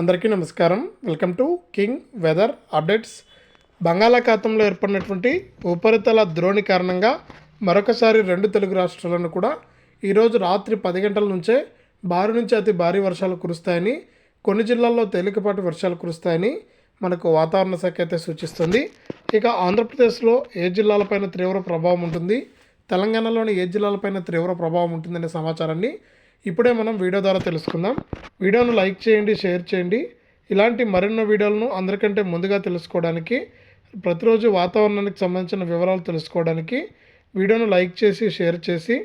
అందరికీ నమస్కారం. Welcome to king weather updates. బంగాళాఖాతంలో ఏర్పడినటువంటి ఉపరితల ద్రోణి కారణంగా మరొకసారి రెండు తెలుగు రాష్ట్రాలను కూడా ఈరోజు రాత్రి పది గంటల నుంచే భారీ నుంచి అతి భారీ వర్షాలు కురుస్తాయని కొన్ని జిల్లాల్లో తేలికపాటి వర్షాలు కురుస్తాయని మనకు వాతావరణ శాఖ అయితే సూచిస్తుంది. ఇక ఆంధ్రప్రదేశ్లో ఏ జిల్లాలపైన తీవ్ర ప్రభావం ఉంటుంది? తెలంగాణలోని ఏ జిల్లాలపైన తీవ్ర ప్రభావం ఉంటుందనే సమాచారాన్ని ఇప్పుడే మనం వీడియో ద్వారా తెలుసుకుందాం. వీడియోను లైక్ చేయండి షేర్ చేయండి. ఇలాంటి మరెన్నో వీడియోలను అందరికంటే ముందుగా తెలుసుకోవడానికి ప్రతిరోజు వాతావరణానికి సంబంధించిన వివరాలు తెలుసుకోవడానికి వీడియోను లైక్ చేసి షేర్ చేసి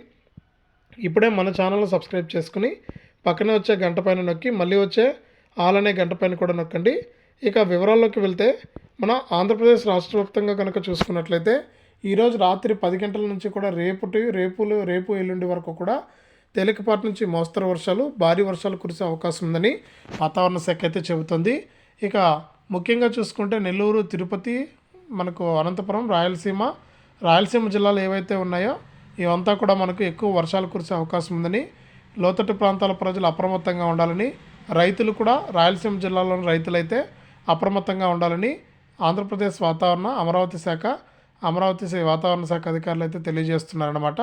ఇప్పుడే మన ఛానల్ని సబ్స్క్రైబ్ చేసుకుని పక్కనే వచ్చే గంట పైన నొక్కి మళ్ళీ వచ్చే ఆల్ అనే గంట పైన కూడా నొక్కండి. ఇక వివరాల్లోకి వెళ్తే మన ఆంధ్రప్రదేశ్ రాష్ట్ర వ్యాప్తంగా కనుక చూసుకున్నట్లయితే ఈరోజు రాత్రి పది గంటల నుంచి కూడా రేపుటి రేపులు రేపు ఎల్లుండి వరకు కూడా తేలికపాటి నుంచి మోస్తరు వర్షాలు భారీ వర్షాలు కురిసే అవకాశం ఉందని వాతావరణ శాఖ అయితే చెబుతుంది. ఇక ముఖ్యంగా చూసుకుంటే నెల్లూరు తిరుపతి మనకు అనంతపురం రాయలసీమ రాయలసీమ జిల్లాలు ఏవైతే ఉన్నాయో ఇవంతా కూడా మనకు ఎక్కువ వర్షాలు కురిసే అవకాశం ఉందని లోతట్టు ప్రాంతాల ప్రజలు అప్రమత్తంగా ఉండాలని రైతులు కూడా రాయలసీమ జిల్లాలోని రైతులైతే అప్రమత్తంగా ఉండాలని ఆంధ్రప్రదేశ్ వాతావరణ అమరావతి శాఖ అమరావతి వాతావరణ శాఖ అధికారులు అయితే తెలియజేస్తున్నారన్నమాట.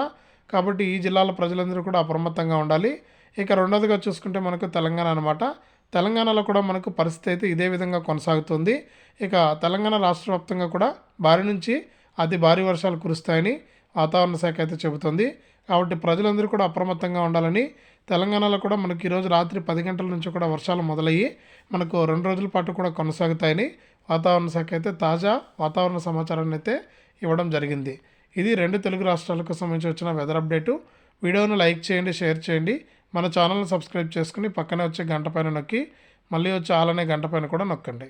కాబట్టి ఈ జిల్లాల ప్రజలందరూ కూడా అప్రమత్తంగా ఉండాలి. ఇక రెండోదిగా చూసుకుంటే మనకు తెలంగాణ అనమాట తెలంగాణలో కూడా మనకు పరిస్థితి అయితే ఇదే విధంగా కొనసాగుతుంది. ఇక తెలంగాణ రాష్ట్ర వ్యాప్తంగా కూడా భారీ నుంచి అతి భారీ వర్షాలు కురుస్తాయని వాతావరణ శాఖ అయితే చెబుతుంది. కాబట్టి ప్రజలందరూ కూడా అప్రమత్తంగా ఉండాలని తెలంగాణలో కూడా మనకి ఈరోజు రాత్రి పది గంటల నుంచి కూడా వర్షాలు మొదలయ్యి మనకు రెండు రోజుల పాటు కూడా కొనసాగుతాయని వాతావరణ శాఖ అయితే తాజా వాతావరణ సమాచారాన్ని అయితే ఇవ్వడం జరిగింది. ఇది రెండు తెలుగు రాష్ట్రాలకు సంబంధించి వచ్చిన వెదర్ అప్డేటు వీడియోను లైక్ చేయండి షేర్ చేయండి. మన ఛానల్ని సబ్స్క్రైబ్ చేసుకుని పక్కనే వచ్చే గంట పైన నొక్కి మళ్ళీ వచ్చే ఆలనే గంట పైన కూడా నొక్కండి.